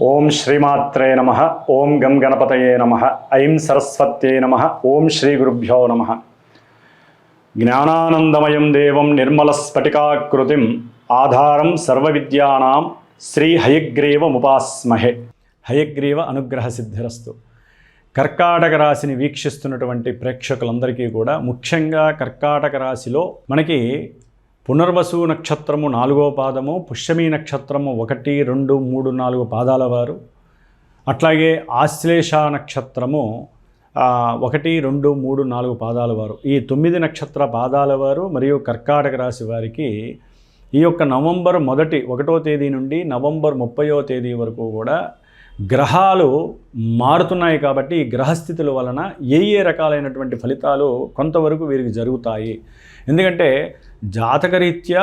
ఓం శ్రీమాత్రే నమ. ఓం గం గణపతయే నమ. ఐం సరస్వత్యే నమ. ఓం శ్రీ గురుభ్యో నమ. జ్ఞానానందమయం దేవం నిర్మలస్ఫటికాకృతిం ఆధారం సర్వవిద్యానాం శ్రీ హయగ్రీవముపాస్మహే హయగ్రీవ అనుగ్రహ సిద్ధిరస్తు. కర్కాటక రాశిని వీక్షిస్తున్నటువంటి ప్రేక్షకులందరికీ కూడా ముఖ్యంగా కర్కాటక రాశిలో మనకి పునర్వసు నక్షత్రము నాలుగో పాదము పుష్యమి నక్షత్రము ఒకటి రెండు మూడు నాలుగు పాదాల వారు. అట్లాగే ఆశ్లేష నక్షత్రము ఒకటి రెండు మూడు నాలుగు పాదాల వారు. ఈ తొమ్మిది నక్షత్ర పాదాల వారు మరియు కర్కాటక రాశి వారికి ఈ యొక్క నవంబర్ మొదటి ఒకటో తేదీ నుండి నవంబర్ ముప్పయో తేదీ వరకు కూడా గ్రహాలు మారుతున్నాయి కాబట్టి ఈ గ్రహస్థితుల వలన ఏ ఏ రకాలైనటువంటి ఫలితాలు కొంతవరకు వీరికి జరుగుతాయి. ఎందుకంటే జాతకరీత్యా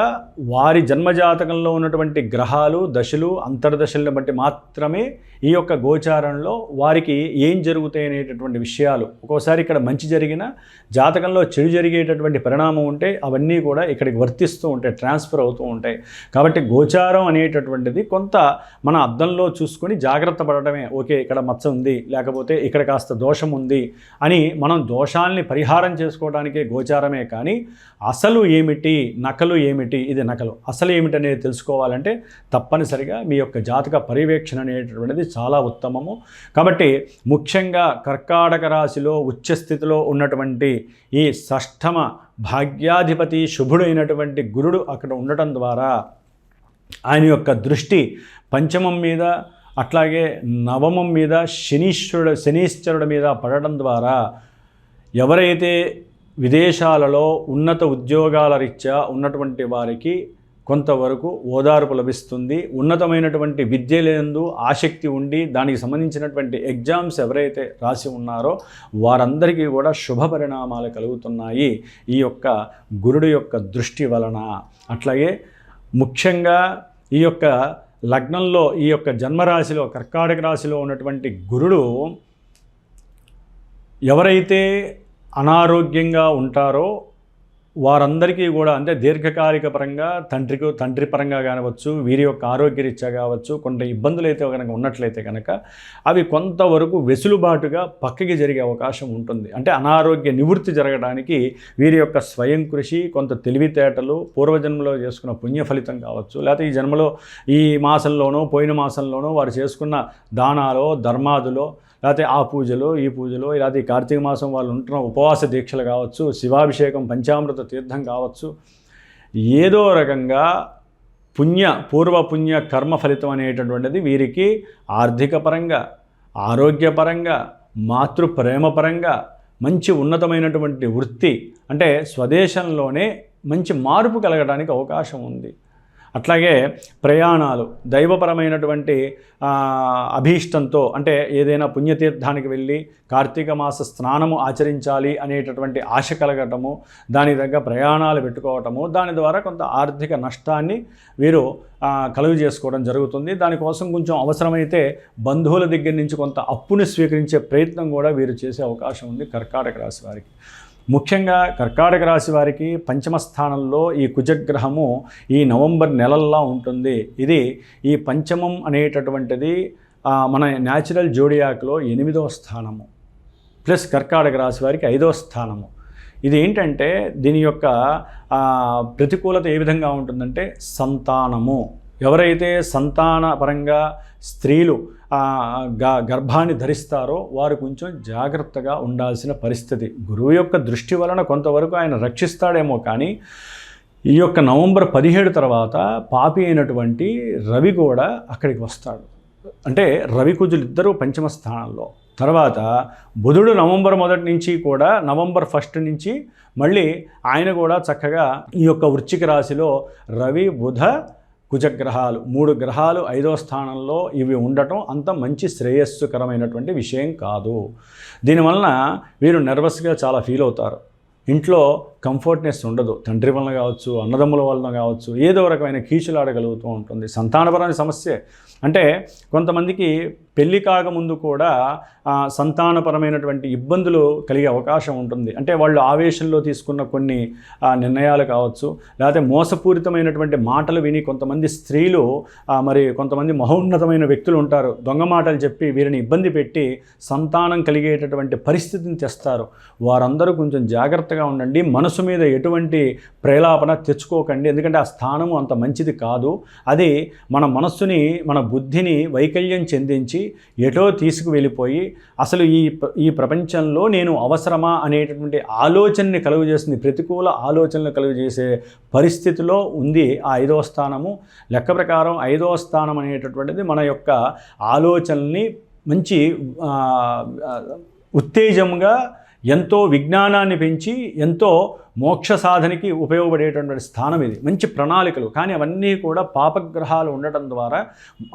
వారి జన్మజాతకంలో ఉన్నటువంటి గ్రహాలు దశలు అంతర్దశలను బట్టి మాత్రమే ఈ యొక్క గోచారంలో వారికి ఏం జరుగుతాయి అనేటటువంటి విషయాలు. ఒక్కోసారి ఇక్కడ మంచి జరిగిన జాతకంలో చెడు జరిగేటటువంటి పరిణామం ఉంటే అవన్నీ కూడా ఇక్కడికి వర్తిస్తూ ఉంటాయి ట్రాన్స్ఫర్ అవుతూ ఉంటాయి. కాబట్టి గోచారం అనేటటువంటిది కొంత మన అద్దంలో చూసుకొని జాగ్రత్త పడటమే. ఓకే ఇక్కడ మచ్చ ఉంది లేకపోతే ఇక్కడ కాస్త దోషం ఉంది అని మనం దోషాల్ని పరిహారం చేసుకోవడానికే గోచారమే కానీ అసలు ఏమిటి? నకలు ఏమిటి? ఇది నకలు. అసలు ఏమిటి అనేది తెలుసుకోవాలంటే తప్పనిసరిగా మీ యొక్క జాతక పర్యవేక్షణ అనేటటువంటిది చాలా ఉత్తమము. కాబట్టి ముఖ్యంగా కర్కాటక రాశిలో ఉచ్చస్థితిలో ఉన్నటువంటి ఈ షష్ఠమ భాగ్యాధిపతి శుభుడైనటువంటి గురుడు అక్కడ ఉండటం ద్వారా ఆయన యొక్క దృష్టి పంచమం మీద అట్లాగే నవమం మీద శనీశ్వరుడు శనీశ్వరుడు మీద పడటం ద్వారా ఎవరైతే విదేశాలలో ఉన్నత ఉద్యోగాల రీత్యా ఉన్నటువంటి వారికి కొంతవరకు ఓదార్పు లభిస్తుంది. ఉన్నతమైనటువంటి విద్యలందు ఆసక్తి ఉండి దానికి సంబంధించినటువంటి ఎగ్జామ్స్ ఎవరైతే రాసి ఉన్నారో వారందరికీ కూడా శుభ పరిణామాలు కలుగుతున్నాయి ఈ యొక్క గురుడు యొక్క దృష్టి వలన. అట్లాగే ముఖ్యంగా ఈ యొక్క లగ్నంలో ఈ యొక్క జన్మరాశిలో కర్కాటక రాశిలో ఉన్నటువంటి గురుడు ఎవరైతే అనారోగ్యంగా ఉంటారో వారందరికీ కూడా అంటే దీర్ఘకాలిక పరంగా తండ్రికి తండ్రి పరంగా కానివచ్చు వీరి యొక్క ఆరోగ్యరీత్యా కావచ్చు కొంత ఇబ్బందులు అయితే కనుక ఉన్నట్లయితే కనుక అవి కొంతవరకు వెసులుబాటుగా పక్కకి జరిగే అవకాశం ఉంటుంది. అంటే అనారోగ్య నివృత్తి జరగడానికి వీరి యొక్క స్వయం కృషి కొంత తెలివితేటలు పూర్వజన్మలో చేసుకున్న పుణ్య ఫలితం కావచ్చు లేకపోతే ఈ జన్మలో ఈ మాసంలోనో పోయిన మాసంలోనో వారు చేసుకున్న దానాలో ధర్మాదులో లేకపోతే ఆ పూజలు ఈ పూజలు లేకపోతే ఈ కార్తీక మాసం వాళ్ళు ఉంటున్న ఉపవాస దీక్షలు కావచ్చు శివాభిషేకం పంచామృత తీర్థం కావచ్చు ఏదో రకంగా పుణ్య పూర్వ పుణ్య కర్మ ఫలితం అనేటటువంటిది వీరికి ఆర్థిక పరంగా ఆరోగ్యపరంగా మాతృ ప్రేమపరంగా మంచి ఉన్నతమైనటువంటి వృత్తి అంటే స్వదేశంలోనే మంచి మార్పు కలగడానికి అవకాశం ఉంది. అట్లాగే ప్రయాణాలు దైవపరమైనటువంటి అభీష్టంతో అంటే ఏదైనా పుణ్యతీర్థానికి వెళ్ళి కార్తీక మాస స్నానము ఆచరించాలి అనేటటువంటి ఆశ కలగటము దాని దగ్గర ప్రయాణాలు పెట్టుకోవటము దాని ద్వారా కొంత ఆర్థిక నష్టాన్ని వీరు కలుగు చేసుకోవడం జరుగుతుంది. దానికోసం కొంచెం అవసరమైతే బంధువుల దగ్గర నుంచి కొంత అప్పుని స్వీకరించే ప్రయత్నం కూడా వీరు చేసే అవకాశం ఉంది కర్కాటక రాశి వారికి. ముఖ్యంగా కర్కాటక రాశి వారికి పంచమ స్థానంలో ఈ కుజగ్రహము ఈ నవంబర్ నెలల్లో ఉంటుంది. ఇది ఈ పంచమం అనేటటువంటిది మన న్యాచురల్ జోడియాక్లో ఎనిమిదవ స్థానము. ప్లస్ కర్కాటక రాశి వారికి ఐదవ స్థానము. ఇది ఏంటంటే దీని యొక్క ప్రతికూలత ఏ విధంగా ఉంటుందంటే సంతానము. ఎవరైతే సంతాన పరంగా స్త్రీలు గర్భాన్ని ధరిస్తారో వారు కొంచెం జాగ్రత్తగా ఉండాల్సిన పరిస్థితి. గురువు యొక్క దృష్టి వలన కొంతవరకు ఆయన రక్షిస్తాడేమో కానీ ఈ యొక్క నవంబర్ పదిహేడు తర్వాత పాపి అయినటువంటి రవి కూడా అక్కడికి వస్తాడు. అంటే రవి కుజులు ఇద్దరూ పంచమ స్థానంలో. తర్వాత బుధుడు నవంబర్ మొదటి నుంచి కూడా నవంబర్ ఫస్ట్ నుంచి మళ్ళీ ఆయన కూడా చక్కగా ఈ యొక్క వృశ్చిక రాశిలో రవి బుధ కుజగ్రహాలు మూడు గ్రహాలు ఐదో స్థానంలో ఇవి ఉండటం అంత మంచి శ్రేయస్సుకరమైనటువంటి విషయం కాదు. దీనివలన వీరు నర్వస్గా చాలా ఫీల్ అవుతారు. ఇంట్లో కంఫర్ట్నెస్ ఉండదు. తండ్రి వలన కావచ్చు అన్నదమ్ముల వలన కావచ్చు ఏదో రకమైన కీచులాడగలుగుతూ ఉంటుంది. సంతానపరమైన సమస్య. అంటే కొంతమందికి పెళ్ళి కాకముందు కూడా సంతానపరమైనటువంటి ఇబ్బందులు కలిగే అవకాశం ఉంటుంది. అంటే వాళ్ళు ఆవేశంలో తీసుకున్న కొన్ని నిర్ణయాలు కావచ్చు లేకపోతే మోసపూరితమైనటువంటి మాటలు విని కొంతమంది స్త్రీలు మరి కొంతమంది మహోన్నతమైన వ్యక్తులు ఉంటారు. దొంగ మాటలు చెప్పి వీరిని ఇబ్బంది పెట్టి సంతానం కలిగేటటువంటి పరిస్థితిని తెస్తారు. వారందరూ కొంచెం జాగ్రత్తగా ఉండండి. మనసు మీద ఎటువంటి ప్రేలాపన తెచ్చుకోకండి. ఎందుకంటే ఆ స్థానము అంత మంచిది కాదు. అది మన మనస్సుని మన బుద్ధిని వైకల్యం చెందించి ఎటో తీసుకువెళ్ళిపోయి అసలు ఈ ఈ ప్రపంచంలో నేను అవసరమా అనేటటువంటి ఆలోచనని కలుగజేస్తుంది. ప్రతికూల ఆలోచనలు కలుగజేసే పరిస్థితిలో ఉంది ఆ ఐదవ స్థానము. లెక్క ప్రకారం ఐదవ స్థానం అనేటటువంటిది మన యొక్క ఆలోచనల్ని మంచి ఉత్తేజంగా ఎంతో విజ్ఞానాన్ని పెంచి ఎంతో మోక్ష సాధనకి ఉపయోగపడేటటువంటి స్థానం ఇది. మంచి ప్రణాళికలు. కానీ అవన్నీ కూడా పాపగ్రహాలు ఉండటం ద్వారా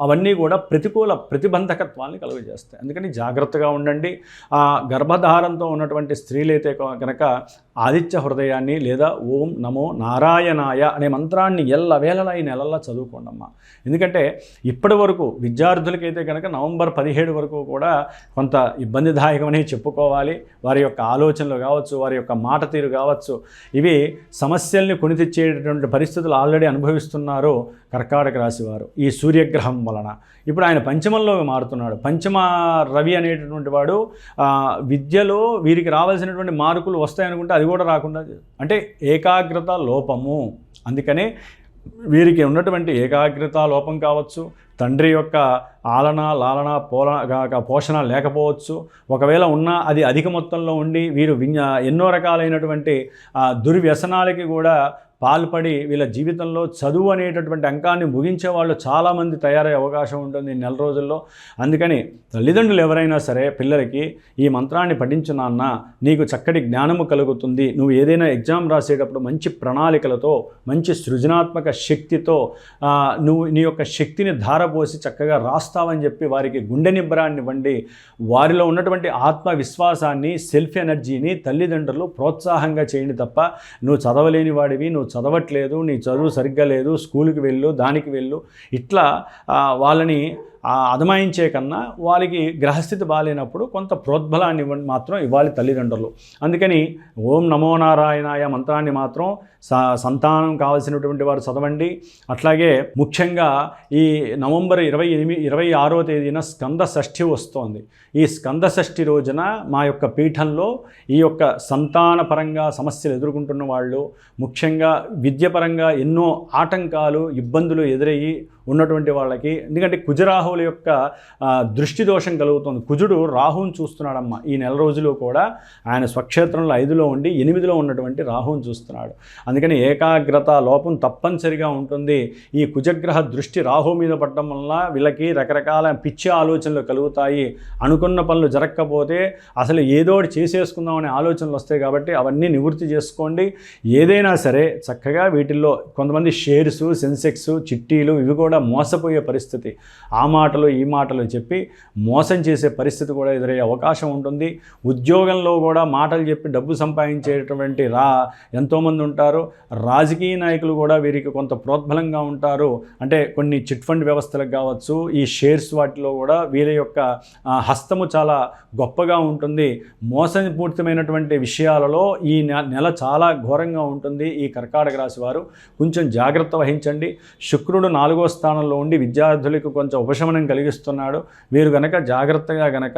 అవన్నీ కూడా ప్రతికూల ప్రతిబంధకత్వాన్ని కలుగజేస్తాయి. అందుకని జాగ్రత్తగా ఉండండి. ఆ గర్భధారంతో ఉన్నటువంటి స్త్రీలైతే కనుక ఆదిత్య హృదయాన్ని లేదా ఓం నమో నారాయణాయ అనే మంత్రాన్ని ఎల్లవేళలా ఈ నెలల్లో చదువుకోండమ్మా ఎందుకంటే ఇప్పటి వరకు విద్యార్థులకైతే కనుక నవంబర్ పదిహేడు వరకు కూడా కొంత ఇబ్బందిదాయకమని చెప్పుకోవాలి. వారి యొక్క ఆలోచనలు కావచ్చు వారి యొక్క మాట తీరు కావచ్చు ఇవి సమస్యల్ని కొని తెచ్చేటటువంటి పరిస్థితులు ఆల్రెడీ అనుభవిస్తున్నారు కర్కాటక రాశివారు ఈ సూర్యగ్రహం వలన. ఇప్పుడు ఆయన పంచమంలో మారుతున్నాడు. పంచమ రవి అనేటటువంటి వాడు విద్యలో వీరికి రావాల్సినటువంటి మార్కులు వస్తాయనుకుంటే అది కూడా రాకుండా అంటే ఏకాగ్రత లోపము. అందుకనే వీరికి ఉన్నటువంటి ఏకాగ్రత లోపం కావచ్చు తండ్రి యొక్క ఆలన లాలన పోల పోషణ లేకపోవచ్చు. ఒకవేళ ఉన్నా అది అధిక మొత్తంలో ఉండి వీరు విజ్ఞా ఎన్నో రకాలైనటువంటి దుర్వ్యసనాలకి కూడా పాల్పడి వీళ్ళ జీవితంలో చదువు అనేటటువంటి అంకాన్ని ముగించే వాళ్ళు చాలామంది తయారయ్యే అవకాశం ఉంటుంది ఈ నెల రోజుల్లో. అందుకని తల్లిదండ్రులు ఎవరైనా సరే పిల్లలకి ఈ మంత్రాన్ని పఠించు నాన్న నీకు చక్కటి జ్ఞానము కలుగుతుంది. నువ్వు ఏదైనా ఎగ్జామ్ రాసేటప్పుడు మంచి ప్రణాళికలతో మంచి సృజనాత్మక శక్తితో నువ్వు నీ యొక్క శక్తిని ధారపోసి చక్కగా రాస్తావని చెప్పి వారికి గుండె నిబ్బరాన్ని ఇవ్వండి వారిలో ఉన్నటువంటి ఆత్మవిశ్వాసాన్ని సెల్ఫ్ ఎనర్జీని తల్లిదండ్రులు ప్రోత్సాహంగా చేయండి తప్ప నువ్వు చదవలేని వాడివి నువ్వు చదవట్లేదు నీ చదువు సరిగ్గా లేదు స్కూల్కి వెళ్ళు దానికి వెళ్ళు. ఇట్లా వాళ్ళని అదమాయించే కన్నా వాళ్ళకి గ్రహస్థితి బాగాలేనప్పుడు కొంత ప్రోద్బలాన్ని మాత్రం ఇవ్వాలి తల్లిదండ్రులు. అందుకని ఓం నమో నారాయణాయ మంత్రాన్ని మాత్రం స సంతానం కావాల్సినటువంటి వారు చదవండి. అట్లాగే ముఖ్యంగా ఈ నవంబర్ ఇరవై ఎనిమిది ఇరవై ఆరో తేదీన స్కంద షష్ఠి వస్తోంది. ఈ స్కంద షష్ఠి రోజున మా యొక్క పీఠంలో ఈ యొక్క సంతాన పరంగా సమస్యలు ఎదుర్కొంటున్న వాళ్ళు ముఖ్యంగా విద్యపరంగా ఎన్నో ఆటంకాలు ఇబ్బందులు ఎదురయ్యి ఉన్నటువంటి వాళ్ళకి. ఎందుకంటే కుజరాహువుల యొక్క దృష్టి దోషం కలుగుతుంది. కుజుడు రాహువుని చూస్తున్నాడమ్మ. ఈ నెల రోజులు కూడా ఆయన స్వక్షేత్రంలో ఐదులో ఉండి ఎనిమిదిలో ఉన్నటువంటి రాహువుని చూస్తున్నాడు. అందుకని ఏకాగ్రత లోపం తప్పనిసరిగా ఉంటుంది. ఈ కుజగ్రహ దృష్టి రాహు మీద పడడం వల్ల వీళ్ళకి రకరకాల పిచ్చి ఆలోచనలు కలుగుతాయి. అనుకున్న పనులు జరగకపోతే అసలు ఏదో చేసేసుకుందామనే చేసేసుకుందాం అనే ఆలోచనలు వస్తాయి కాబట్టి అవన్నీ నివృత్తి చేసుకోండి. ఏదైనా సరే చక్కగా వీటిల్లో కొంతమంది షేర్స్ సెన్సెక్స్ చిట్టీలు ఇవి కూడా మోసపోయే పరిస్థితి. ఆ మాటలు ఈ మాటలు చెప్పి మోసం చేసే పరిస్థితి కూడా ఎదురయ్యే అవకాశం ఉంటుంది. ఉద్యోగంలో కూడా మాటలు చెప్పి డబ్బు సంపాదించేటటువంటి రా ఎంతోమంది ఉంటారు. రాజకీయ నాయకులు కూడా వీరికి కొంత ప్రోద్బలంగా ఉంటారు. అంటే కొన్ని చిట్ ఫండ్ వ్యవస్థలకు కావచ్చు ఈ షేర్స్ వాటిలో కూడా వీరి యొక్క హస్తము చాలా గొప్పగా ఉంటుంది. మోసపూరితమైనటువంటి విషయాలలో ఈ నెల చాలా ఘోరంగా ఉంటుంది ఈ కర్కాటక రాశి వారు. కొంచెం జాగ్రత్త వహించండి. శుక్రుడు నాలుగో స్థానంలో ఉండి విద్యార్థులకు కొంచెం ఉపశమనం కలిగిస్తున్నాడు. వీరు గనక జాగ్రత్తగా గనక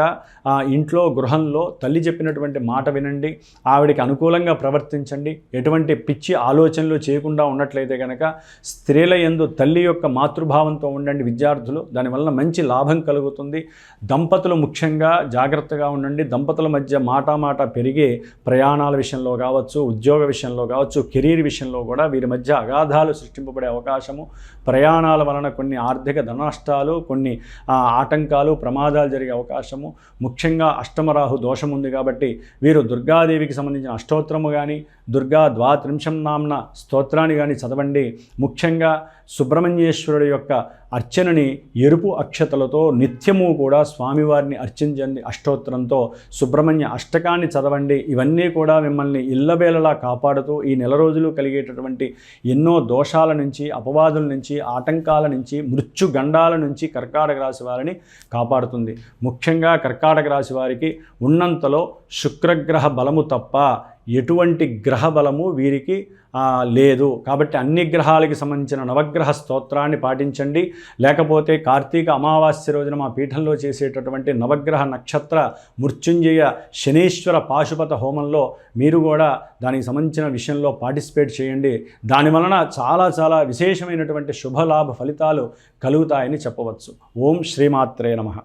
ఇంట్లో గృహంలో తల్లి చెప్పినటువంటి మాట వినండి. ఆవిడకి అనుకూలంగా ప్రవర్తించండి. ఎటువంటి పిచ్చి ఆలోచనలు చేయకుండా ఉన్నట్లయితే కనుక స్త్రీల యందు తల్లి యొక్క మాతృభావంతో ఉండండి విద్యార్థులు. దానివల్ల మంచి లాభం కలుగుతుంది. దంపతులు ముఖ్యంగా జాగ్రత్తగా ఉండండి. దంపతుల మధ్య మాట మాట ప్రయాణాల విషయంలో కావచ్చు ఉద్యోగ విషయంలో కావచ్చు కెరీర్ విషయంలో కూడా వీరి మధ్య అగాధాలు సృష్టింపబడే అవకాశము. ప్రయాణాల వలన కొన్ని ఆర్థిక ధనష్టాలు కొన్ని ఆటంకాలు ప్రమాదాలు జరిగే అవకాశము. ముఖ్యంగా అష్టమరాహు దోషం ఉంది కాబట్టి వీరు దుర్గాదేవికి సంబంధించిన అష్టోత్తరము కానీ దుర్గా ద్వాత్రింశం నామ్న స్తోత్రాన్ని కానీ చదవండి. ముఖ్యంగా సుబ్రహ్మణ్యేశ్వరుడు యొక్క అర్చనని ఎరుపు అక్షతలతో నిత్యము కూడా స్వామివారిని అర్చించండి అష్టోత్తరంతో. సుబ్రహ్మణ్య అష్టకాన్ని చదవండి. ఇవన్నీ కూడా మిమ్మల్ని ఇల్లబేలలా కాపాడుతూ ఈ నెల రోజులు కలిగేటటువంటి ఎన్నో దోషాల నుంచి అపవాదుల నుంచి ఆటంకాల నుంచి మృత్యుగండాల నుంచి కర్కాటక రాశి వారిని కాపాడుతుంది. ముఖ్యంగా కర్కాటక రాశి వారికి ఉన్నంతలో శుక్రగ్రహ బలము తప్ప ఎటువంటి గ్రహ బలము వీరికి లేదు. కాబట్టి అన్ని గ్రహాలకి సంబంధించిన నవగ్రహ స్తోత్రాన్ని పాటించండి. లేకపోతే కార్తీక అమావాస్య రోజున మా పీఠంలో చేసేటటువంటి నవగ్రహ నక్షత్ర మృత్యుంజయ శనీశ్వర పాశుపత హోమంలో మీరు కూడా దానికి సంబంధించిన విషయంలో పార్టిసిపేట్ చేయండి. దాని వలన చాలా చాలా విశేషమైనటువంటి శుభలాభ ఫలితాలు కలుగుతాయని చెప్పవచ్చు. ఓం శ్రీమాత్రే నమః.